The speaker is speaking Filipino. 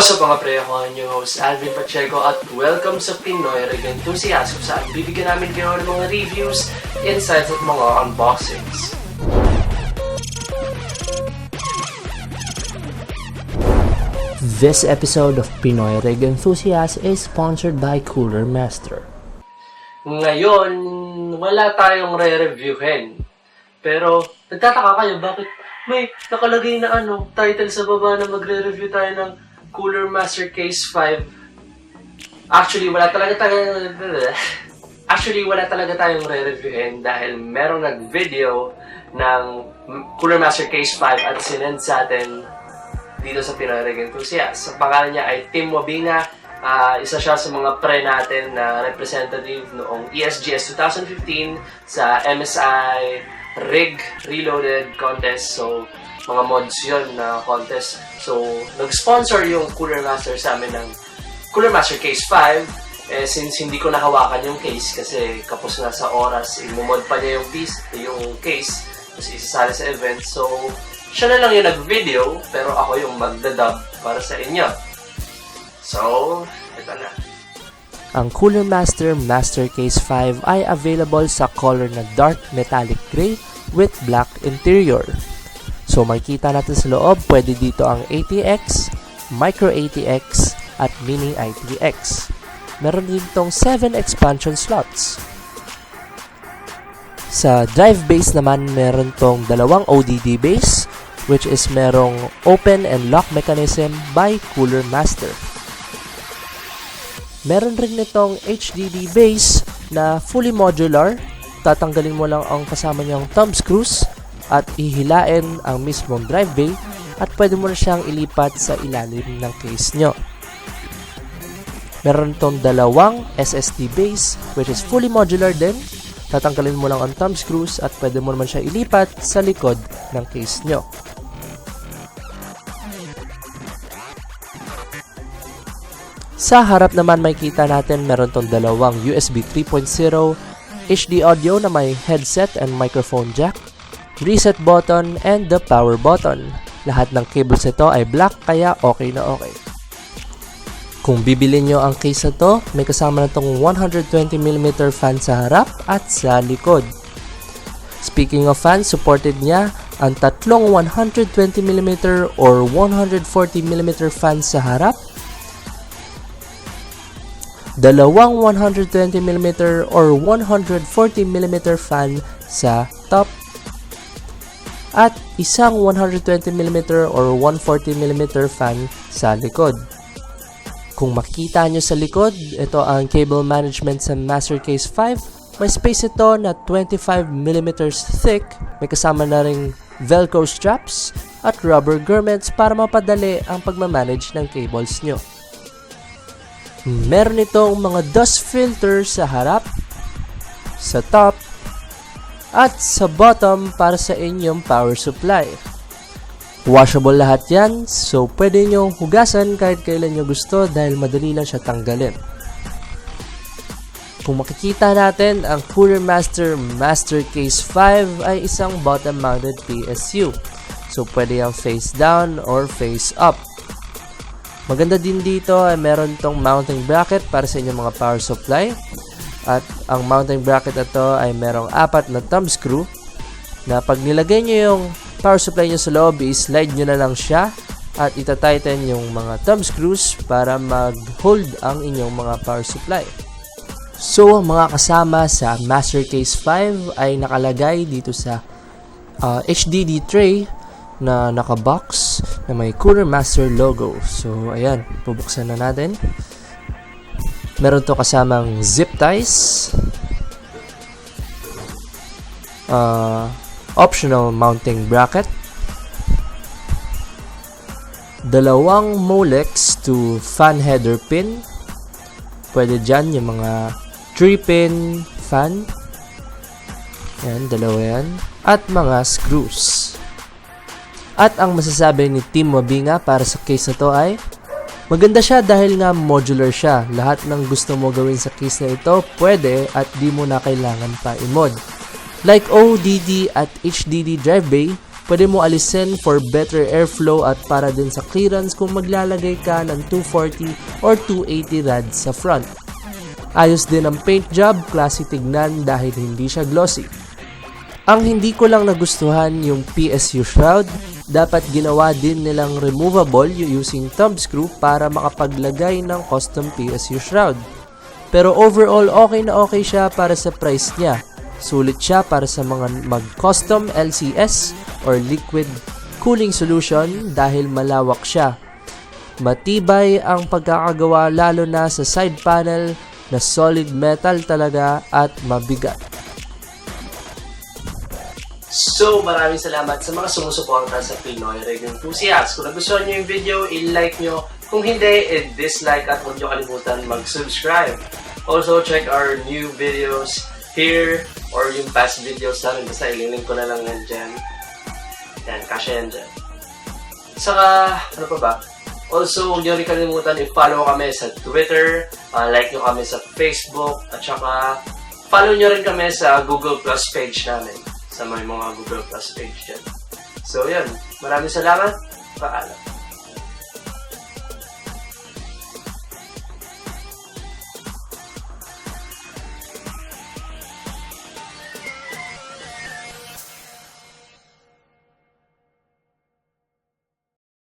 What's up mga pre? Ako ang inyong host Alvin Pacheco at welcome sa Pinoy Rig Enthusiasm saan bibigyan namin kayo ng mga reviews, insights at mga unboxings. This episode of Pinoy Reg Enthusiast is sponsored by Cooler Master. Ngayon, wala tayong re-reviewin. Pero, nagtataka kayo bakit may nakalagay na ano, title sa baba na magre-review tayo ng Cooler Master Case 5. Actually, wala talaga tayo Actually, wala talaga tayong re-reviewin dahil merong nag-video ng Cooler Master Case 5 at sinend sa atin dito sa Pinoy Reg Enthusiast. Ang pangalan niya ay Tim Wabinga. Ah, isa siya sa mga pre natin na representative noong ESGS 2015 sa MSI Rig Reloaded contest. So, mga mods yun na contest. So, nag-sponsor yung Cooler Master sa amin ng Cooler Master Case 5. Eh, since hindi ko nahawakan yung case kasi kapos na sa oras, imumod pa niya yung piece, yung case, kasi isasali sa event. So, siya na lang yung nag-video, pero ako yung magdadub para sa inyo. So, ito na. Ang Cooler Master Master Case 5 ay available sa color na dark metallic gray with black interior. So makikita natin sa loob, pwede dito ang ATX, Micro ATX, at Mini ITX. Meron din itong 7 expansion slots. Sa drive base naman, meron tong dalawang ODD base, which is merong open and lock mechanism by Cooler Master. Meron rin nitong HDD base na fully modular. Tatanggalin mo lang ang kasama niyang thumb screws at ihilain ang mismong drive bay at pwede mo na siyang ilipat sa ilalim ng case nyo. Meron tong dalawang SSD base which is fully modular din. Tatanggalin mo lang ang thumb screws at pwede mo naman siya ilipat sa likod ng case nyo. Sa harap naman may kita natin meron tong dalawang USB 3.0 HD audio na may headset and microphone jack, reset button, and the power button. Lahat ng cables nito ay black kaya okay na okay. Kung bibili nyo ang case na to, may kasama na tong 120mm fan sa harap at sa likod. Speaking of fans, supported niya ang tatlong 120mm or 140mm fan sa harap dalawang 120mm or 140mm fan sa top at isang 120mm or 140mm fan sa likod. Kung makita nyo sa likod, ito ang cable management sa Master Case 5. May space ito na 25mm thick. May kasama na ring velcro straps at rubber gromets para mapadali ang pagmamanage ng cables nyo. Meron itong mga dust filter sa harap, sa top, at sa bottom para sa inyong power supply. Washable lahat yan, so pwede nyo hugasan kahit kailan nyo gusto dahil madali lang siya tanggalin. Kung makikita natin, ang Cooler Master Master Case 5 ay isang bottom-mounted PSU. So pwede yung face down or face up. Maganda din dito ay meron tong mounting bracket para sa inyong mga power supply. At ang mounting bracket na to ay merong apat na thumb screw na pag nilagay nyo yung power supply nyo sa loob, i-slide nyo na lang siya at itatighten yung mga thumb screws para mag-hold ang inyong mga power supply. So, ang mga kasama sa Master Case 5 ay nakalagay dito sa uh, HDD tray na naka-box na may Cooler Master logo. So, ayan, bubuksan na natin. Meron to kasamang zip ties. Uh, optional mounting bracket. Dalawang Molex to fan header pin. Pwede dyan yung mga 3-pin fan. Yan, dalawa yan. At mga screws. At ang masasabi ni Team Wabinga para sa case na to ay maganda siya dahil nga modular siya. Lahat ng gusto mo gawin sa case na ito pwede at di mo na kailangan pa i-mod. Like ODD at HDD drive bay, Pwede mo alisin for better airflow at para din sa clearance kung maglalagay ka ng 240 or 280 rads sa front. Ayos din ang paint job, classy tignan dahil hindi siya glossy. Ang hindi ko lang nagustuhan yung PSU shroud, dapat ginawa din nilang removable using thumb screw para makapaglagay ng custom PSU shroud. Pero overall okay na okay siya para sa price niya. Sulit siya para sa mga mag-custom LCS or liquid cooling solution dahil malawak siya. Matibay ang pagkakagawa lalo na sa side panel na solid metal talaga at mabigat. So, maraming salamat sa mga sumusuporta sa Pinoy Rig Enthusiast. Kung nagustuhan nyo yung video, i-like nyo. Kung hindi, i-dislike at huwag nyo kalimutan mag-subscribe. Also, check our new videos here or yung past videos namin. Basta ililink ko na lang yan dyan. Yan, kasya yan dyan. Saka, ano pa ba? Also, huwag nyo rin kalimutan i-follow kami sa Twitter, uh, like nyo kami sa Facebook, at saka follow nyo rin kami sa Google Plus page namin sa may mga Google Plus page dyan. So, yun. Maraming salamat. Paalam.